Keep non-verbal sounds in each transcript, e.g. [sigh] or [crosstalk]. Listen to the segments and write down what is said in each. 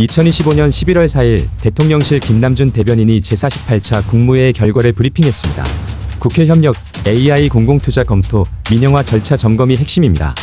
2025년 11월 4일 대통령실 김남준 대변인이 제48차 국무회의 결과를 브리핑했습니다. 국회 협력 AI 공공투자 검토 민영화 절차 점검이 핵심입니다.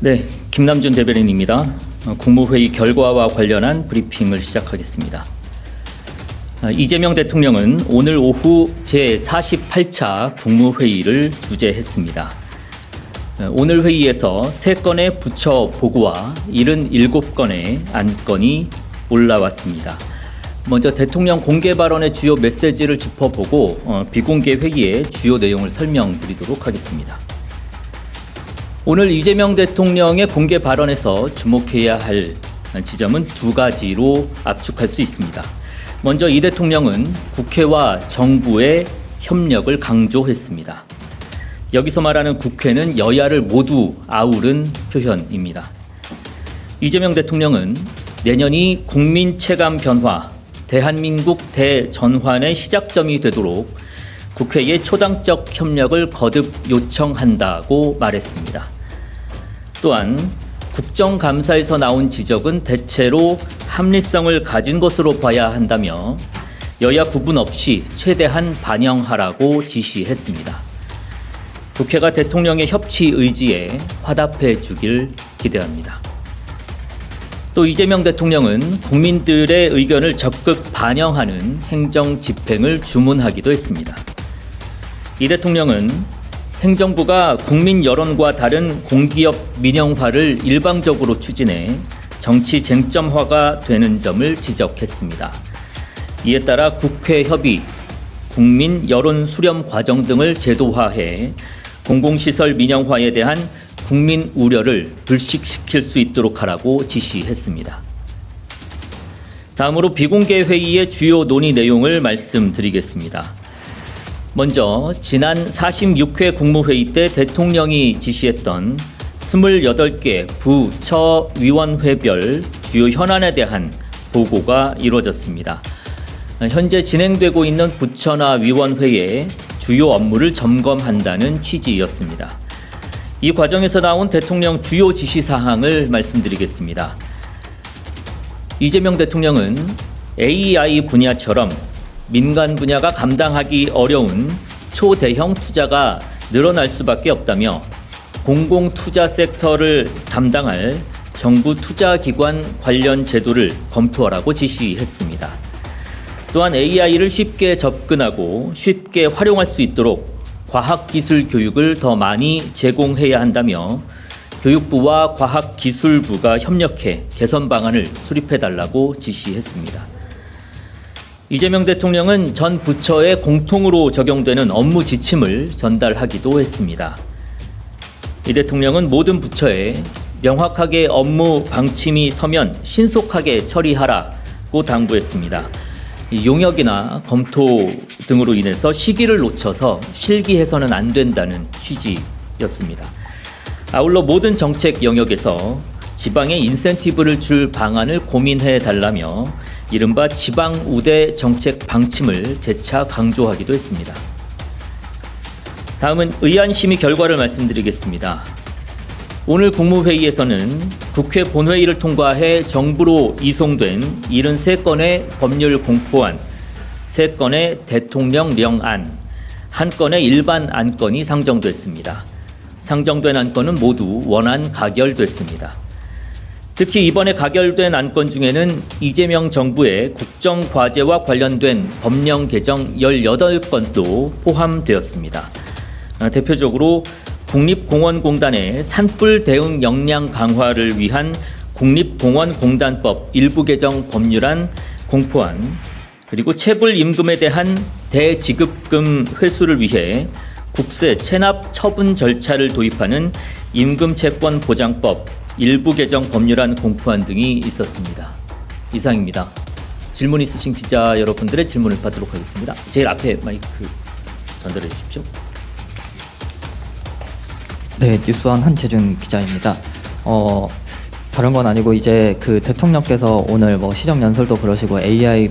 네, 김남준 대변인입니다. 어, 국무회의 결과와 관련한 브리핑을 시작하겠습니다. 어, 이재명 대통령은 오늘 오후 제48차 국무회의를 주재했습니다. 어, 오늘 회의에서 3건의 부처 보고와 77건의 안건이 올라왔습니다. 먼저 대통령 공개 발언의 주요 메시지를 짚어보고 어, 비공개 회의의 주요 내용을 설명드리도록 하겠습니다. 오늘 이재명 대통령의 공개 발언에서 주목해야 할 지점은 두 가지로 압축할 수 있습니다. 먼저 이 대통령은 국회와 정부의 협력을 강조했습니다. 여기서 말하는 국회는 여야를 모두 아우른 표현입니다. 이재명 대통령은 내년이 국민 체감 변화, 대한민국 대전환의 시작점이 되도록 국회의 초당적 협력을 거듭 요청한다고 말했습니다. 또한 국정감사에서 나온 지적은 대체로 합리성을 가진 것으로 봐야 한다며 여야 구분 없이 최대한 반영하라고 지시했습니다. 국회가 대통령의 협치 의지에 화답해 주길 기대합니다. 또 이재명 대통령은 국민들의 의견을 적극 반영하는 행정 집행을 주문하기도 했습니다. 이 대통령은 행정부가 국민 여론과 다른 공기업 민영화를 일방적으로 추진해 정치 쟁점화가 되는 점을 지적했습니다. 이에 따라 국회 협의, 국민 여론 수렴 과정 등을 제도화해 공공시설 민영화에 대한 국민 우려를 불식시킬 수 있도록 하라고 지시했습니다. 다음으로 비공개 회의의 주요 논의 내용을 말씀드리겠습니다. 먼저 지난 46회 국무회의 때 대통령이 지시했던 28개 부처 위원회별 주요 현안에 대한 보고가 이루어졌습니다. 현재 진행되고 있는 부처나 위원회의 주요 업무를 점검한다는 취지였습니다. 이 과정에서 나온 대통령 주요 지시 사항을 말씀드리겠습니다. 이재명 대통령은 AI 분야처럼 민간 분야가 감당하기 어려운 초대형 투자가 늘어날 수밖에 없다며 공공 투자 섹터를 담당할 정부 투자기관 관련 제도를 검토하라고 지시했습니다. 또한 AI를 쉽게 접근하고 쉽게 활용할 수 있도록 과학기술 교육을 더 많이 제공해야 한다며 교육부와 과학기술부가 협력해 개선 방안을 수립해 달라고 지시했습니다. 이재명 대통령은 전 부처에 공통으로 적용되는 업무 지침을 전달하기도 했습니다. 이 대통령은 모든 부처에 명확하게 업무 방침이 서면 신속하게 처리하라고 당부했습니다. 이 용역이나 검토 등으로 인해서 시기를 놓쳐서 실기해서는 안 된다는 취지였습니다. 아울러 모든 정책 영역에서 지방에 인센티브를 줄 방안을 고민해 달라며 이른바 지방 우대 정책 방침을 재차 강조하기도 했습니다. 다음은 의안 심의 결과를 말씀드리겠습니다. 오늘 국무회의에서는 국회 본회의를 통과해 정부로 이송된 73건의 법률 공포안, 3건의 대통령령안, 1건의 일반 안건이 상정됐습니다. 상정된 안건은 모두 원안 가결됐습니다. 특히 이번에 가결된 안건 중에는 이재명 정부의 국정 과제와 관련된 법령 개정 18건도 포함되었습니다. 아, 대표적으로 국립공원공단의 산불 대응 역량 강화를 위한 국립공원공단법 일부 개정 법률안 공포안 그리고 체불 임금에 대한 대지급금 회수를 위해 국세 체납 처분 절차를 도입하는 임금 채권 보장법 일부 개정 법률안 공포안 등이 있었습니다. 이상입니다. 질문 있으신 기자 여러분들의 질문을 받도록 하겠습니다. 제일 앞에 마이크 전달해 주십시오. 네, 뉴스원 한재준 기자입니다. 어, 다른 건 아니고 이제 그 대통령께서 오늘 뭐 시정 연설도 그러시고 AI에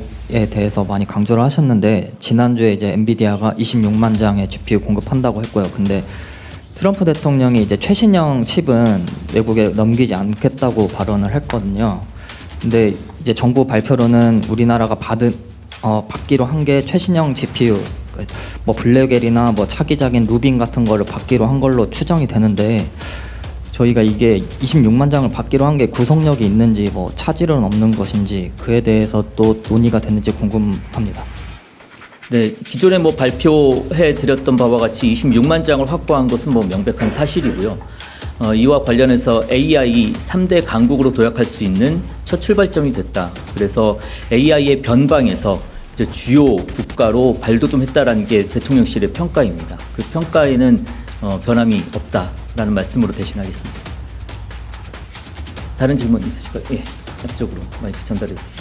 대해서 많이 강조를 하셨는데 지난주에 이제 엔비디아가 26만 장의 GPU 공급한다고 했고요. 근데 트럼프 대통령이 이제 최신형 칩은 외국에 넘기지 않겠다고 발언을 했거든요. 근데 이제 정부 발표로는 우리나라가 받은 어, 받기로 한 게 최신형 GPU 뭐 블랙엘이나 뭐 차기작인 루빈 같은 거를 받기로 한 걸로 추정이 되는데 저희가 이게 26만 장을 받기로 한 게 구속력이 있는지 뭐 차질은 없는 것인지 그에 대해서 또 논의가 됐는지 궁금합니다. 네, 기존에 뭐 발표해 드렸던 바와 같이 26만 장을 확보한 것은 뭐 명백한 사실이고요. 어, 이와 관련해서 AI 3대 강국으로 도약할 수 있는 첫 출발점이 됐다. 그래서 AI의 변방에서 주요 국가로 발돋움했다라는 게 대통령실의 평가입니다. 그 평가에는 어, 변함이 없다라는 말씀으로 대신하겠습니다. 다른 질문 있으실까요? 예, 앞쪽으로 마이크 전달해 주시죠.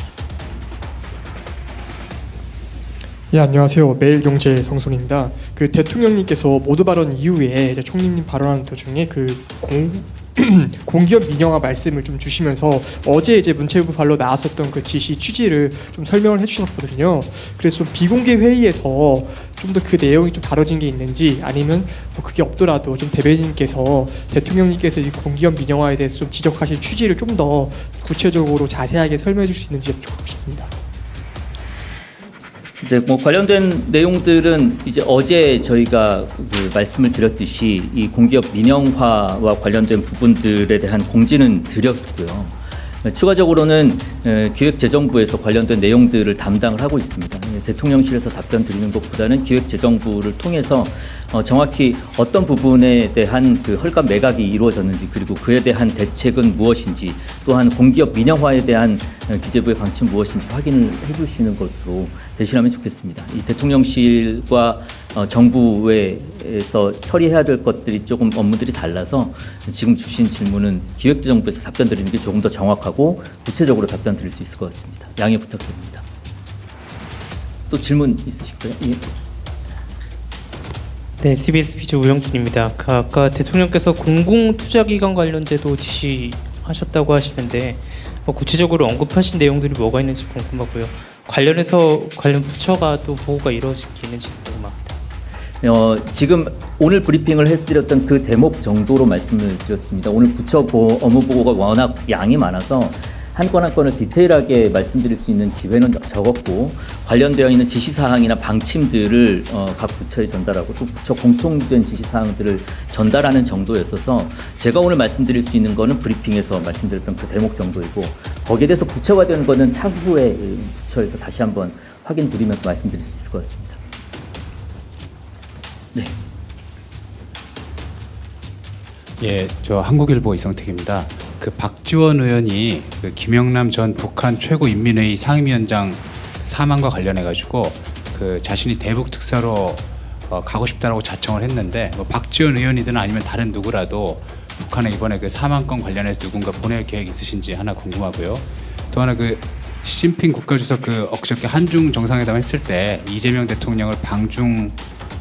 예, 안녕하세요. 매일경제 성순입니다. 그 대통령님께서 모두 발언 이후에 이제 총리님 발언하는 도중에 그 공, [clears throat] 공기업 민영화 말씀을 좀 주시면서 어제 이제 문체부 발로 나왔었던 그 지시 취지를 좀 설명을 해주셨거든요. 그래서 좀 비공개 회의에서 좀 더 그 내용이 좀 다뤄진 게 있는지 아니면 뭐 그게 없더라도 좀 대변인께서 대통령님께서 이 공기업 민영화에 대해서 좀 지적하실 취지를 좀 더 구체적으로 자세하게 설명해 줄 수 있는지 여쭙고 싶습니다. 네, 뭐 관련된 내용들은 이제 어제 저희가 그 말씀을 드렸듯이 이 공기업 민영화와 관련된 부분들에 대한 공지는 드렸고요. 네, 추가적으로는 에, 기획재정부에서 관련된 내용들을 담당을 하고 있습니다. 예, 대통령실에서 답변 드리는 것보다는 기획재정부를 통해서 어, 정확히 어떤 부분에 대한 그 헐값 매각이 이루어졌는지 그리고 그에 대한 대책은 무엇인지 또한 공기업 민영화에 대한 어, 기재부의 방침 무엇인지 확인을 해주시는 것으로 대신하면 좋겠습니다. 이 대통령실과 어, 정부에서 처리해야 될 것들이 조금 업무들이 달라서 지금 주신 질문은 기획재정부에서 답변 드리는 게 조금 더 정확하고 구체적으로 답변 드릴 수 있을 것 같습니다. 양해 부탁드립니다. 또 질문 있으실까요? 예. 네, CBS 비주 우영준입니다. 그 아까 대통령께서 공공투자기관 관련 제도 지시하셨다고 하시는데 뭐 구체적으로 언급하신 내용들이 뭐가 있는지 궁금하고요. 관련해서 관련 부처가 또 보고가 이루어지는지 궁금합니다. 어, 지금 오늘 브리핑을 해드렸던 그 대목 정도로 말씀을 드렸습니다. 오늘 부처 보, 업무 보고가 워낙 양이 많아서 한 건 한 건을 디테일하게 말씀드릴 수 있는 기회는 적었고 관련되어 있는 지시사항이나 방침들을 어, 각 부처에 전달하고 또 부처 공통된 지시사항들을 전달하는 정도였어서 제가 오늘 말씀드릴 수 있는 거는 브리핑에서 말씀드렸던 그 대목 정도이고 거기에 대해서 구체화되는 거는 차후에 부처에서 다시 한번 확인 드리면서 말씀드릴 수 있을 것 같습니다. 네. 예, 저 한국일보 이성택입니다. 그 박지원 의원이 그 김영남 전 북한 최고인민회의 상임위원장 사망과 관련해 가지고 그 자신이 대북 특사로 어, 가고 싶다라고 자청을 했는데 뭐 박지원 의원이든 아니면 다른 누구라도 북한에 이번에 그 사망권 관련해서 누군가 보낼 계획 있으신지 하나 궁금하고요. 또 하나 그 시진핑 국가주석 그 엊그저께 한중 정상회담 했을 때 이재명 대통령을 방중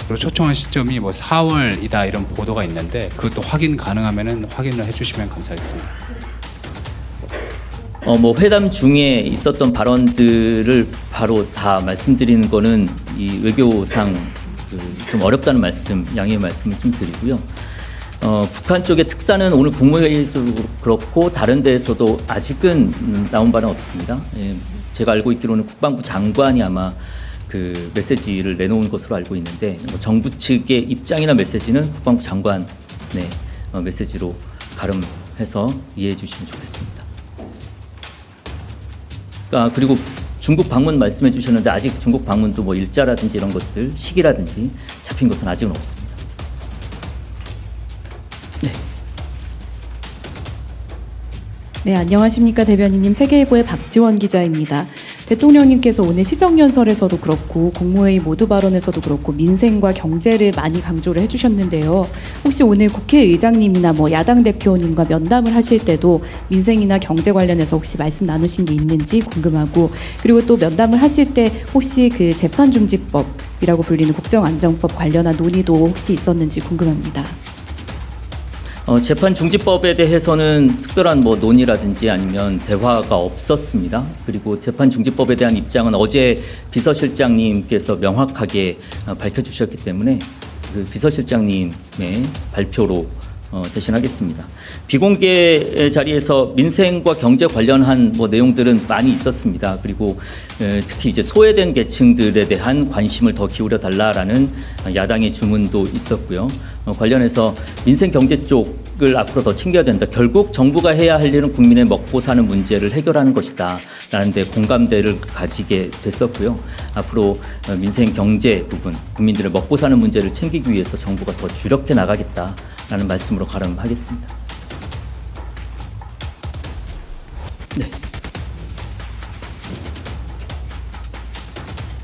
로 초청한 시점이 뭐 4월이다 이런 보도가 있는데 그것도 확인 가능하면은 확인을 해주시면 감사하겠습니다. 어, 뭐 회담 중에 있었던 발언들을 바로 다 말씀드리는 거는 이 외교상 그좀 어렵다는 말씀, 양해의 말씀을 좀 드리고요. 어, 북한 쪽의 특사는 오늘 국무회의에서도 그렇고 다른 데에서도 아직은 음, 나온 바는 없습니다. 예, 제가 알고 있기로는 국방부 장관이 아마 그 메시지를 내놓은 것으로 알고 있는데 뭐 정부 측의 입장이나 메시지는 국방부 장관의 어, 메시지로 가름해서 이해해 주시면 좋겠습니다. 아, 그리고 중국 방문 말씀해 주셨는데 아직 중국 방문도 뭐 일자라든지 이런 것들 시기라든지 잡힌 것은 아직은 없습니다. 네, 안녕하십니까 대변인님 세계일보의 박지원 기자입니다. 대통령님께서 오늘 시정연설에서도 그렇고 국무회의 모두 발언에서도 그렇고 민생과 경제를 많이 강조를 해주셨는데요. 혹시 오늘 국회의장님이나 뭐 야당 대표님과 면담을 하실 때도 민생이나 경제 관련해서 혹시 말씀 나누신 게 있는지 궁금하고 그리고 또 면담을 하실 때 혹시 그 재판중지법이라고 불리는 국정안정법 관련한 논의도 혹시 있었는지 궁금합니다. 어, 재판 중지법에 대해서는 특별한 뭐 논의라든지 아니면 대화가 없었습니다. 그리고 재판 중지법에 대한 입장은 어제 비서실장님께서 명확하게 어, 밝혀주셨기 때문에 그 비서실장님의 발표로 어, 대신하겠습니다. 비공개 자리에서 민생과 경제 관련한 뭐 내용들은 많이 있었습니다. 그리고 에, 특히 이제 소외된 계층들에 대한 관심을 더 기울여 달라라는 야당의 주문도 있었고요. 어, 관련해서 민생 경제 쪽 을 앞으로 더 챙겨야 된다. 결국 정부가 해야 할 일은 국민의 먹고 사는 문제를 해결하는 것이다 라는 데 공감대를 가지게 됐었고요. 앞으로 어, 민생 경제 부분, 국민들의 먹고 사는 문제를 챙기기 위해서 정부가 더 주력해 나가겠다라는 말씀으로 가름하겠습니다.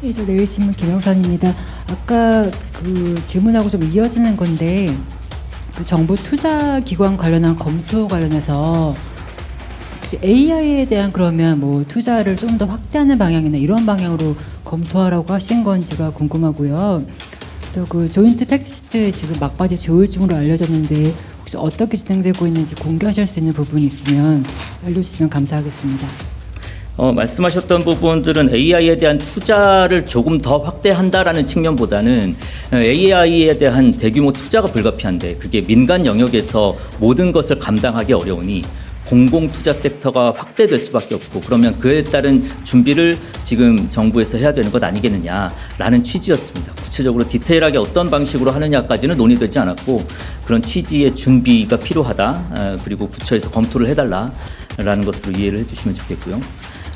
네, 저 내일신문 김영선입니다. 아까 그 질문하고 좀 이어지는 건데 그 정부 투자 기관 관련한 검토 관련해서 혹시 AI에 대한 그러면 뭐 투자를 좀 더 확대하는 방향이나 이런 방향으로 검토하라고 하신 건지가 궁금하고요. 또 그 조인트 팩트시트 지금 막바지 조율 중으로 알려졌는데 혹시 어떻게 진행되고 있는지 공개하실 수 있는 부분이 있으면 알려주시면 감사하겠습니다. 어, 말씀하셨던 부분들은 AI에 대한 투자를 조금 더 확대한다라는 측면보다는 어, AI에 대한 대규모 투자가 불가피한데 그게 민간 영역에서 모든 것을 감당하기 어려우니 공공 투자 섹터가 확대될 수밖에 없고 그러면 그에 따른 준비를 지금 정부에서 해야 되는 것 아니겠느냐라는 취지였습니다. 구체적으로 디테일하게 어떤 방식으로 하느냐까지는 논의되지 않았고 그런 취지의 준비가 필요하다. 어, 그리고 부처에서 검토를 해달라라는 것으로 이해를 해주시면 좋겠고요.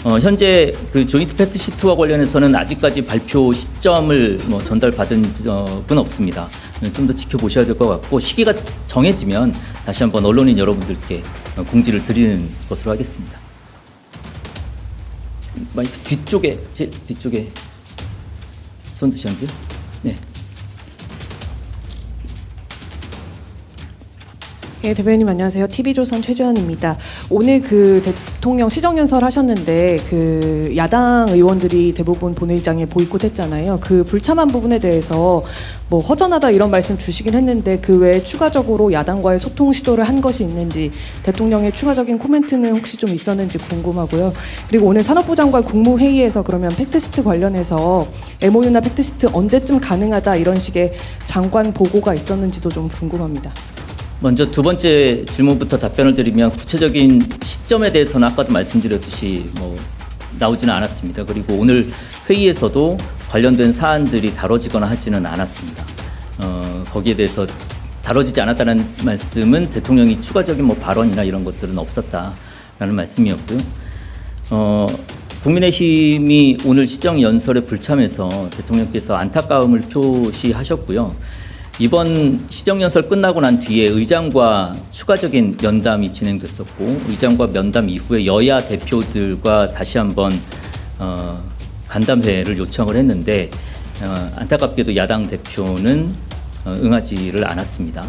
어, 현재 그 조인트 팩트 시트와 관련해서는 아직까지 발표 시점을 뭐 전달받은 적은 없습니다. 좀 더 지켜보셔야 될 것 같고 시기가 정해지면 다시 한번 언론인 여러분들께 어, 공지를 드리는 것으로 하겠습니다. 마이크 뒤쪽에 제 뒤쪽에 손 드셨는데요. 네. 예, 대변인 안녕하세요. TV조선 최주환입니다. 오늘 그 대통령 시정연설 하셨는데 그 야당 의원들이 대부분 본회의장에 보이콧했잖아요. 그 불참한 부분에 대해서 뭐 허전하다 이런 말씀 주시긴 했는데 그 외에 추가적으로 야당과의 소통 시도를 한 것이 있는지 대통령의 추가적인 코멘트는 혹시 좀 있었는지 궁금하고요. 그리고 오늘 산업부 장관 국무회의에서 그러면 팩트시트 관련해서 MOU나 팩트시트 언제쯤 가능하다 이런 식의 장관 보고가 있었는지도 좀 궁금합니다. 먼저 두 번째 질문부터 답변을 드리면 구체적인 시점에 대해서는 아까도 말씀드렸듯이 뭐 나오지는 않았습니다. 그리고 오늘 회의에서도 관련된 사안들이 다뤄지거나 하지는 않았습니다. 어, 거기에 대해서 다뤄지지 않았다는 말씀은 대통령이 추가적인 뭐 발언이나 이런 것들은 없었다라는 말씀이었고요. 어, 국민의힘이 오늘 시정 연설에 불참해서 대통령께서 안타까움을 표시하셨고요. 이번 시정연설 끝나고 난 뒤에 의장과 추가적인 면담이 진행됐었고 의장과 면담 이후에 여야 대표들과 다시 한번 어, 간담회를 요청을 했는데 어, 안타깝게도 야당 대표는 어, 응하지를 않았습니다.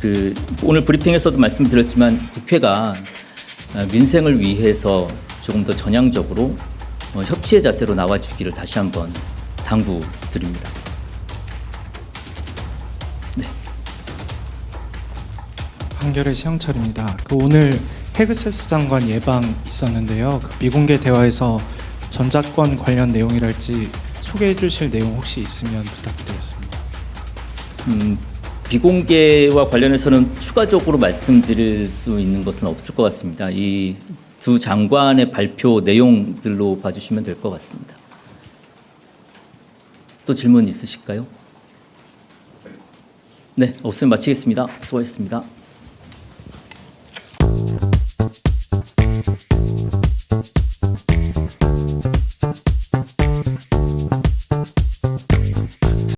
그 오늘 브리핑에서도 말씀드렸지만 국회가 어, 민생을 위해서 조금 더 전향적으로 어, 협치의 자세로 나와주기를 다시 한번 당부드립니다. 한겨레 시영철입니다. 그 오늘 헤그세스 장관 예방 있었는데요. 그 미공개 대화에서 전작권 관련 내용이랄지 소개해 주실 내용 혹시 있으면 부탁드리겠습니다. 음, 비공개와 관련해서는 추가적으로 말씀드릴 수 있는 것은 없을 것 같습니다. 이 두 장관의 발표 내용들로 봐주시면 될 것 같습니다. 또 질문 있으실까요? 네, 없으면 마치겠습니다. 수고하셨습니다.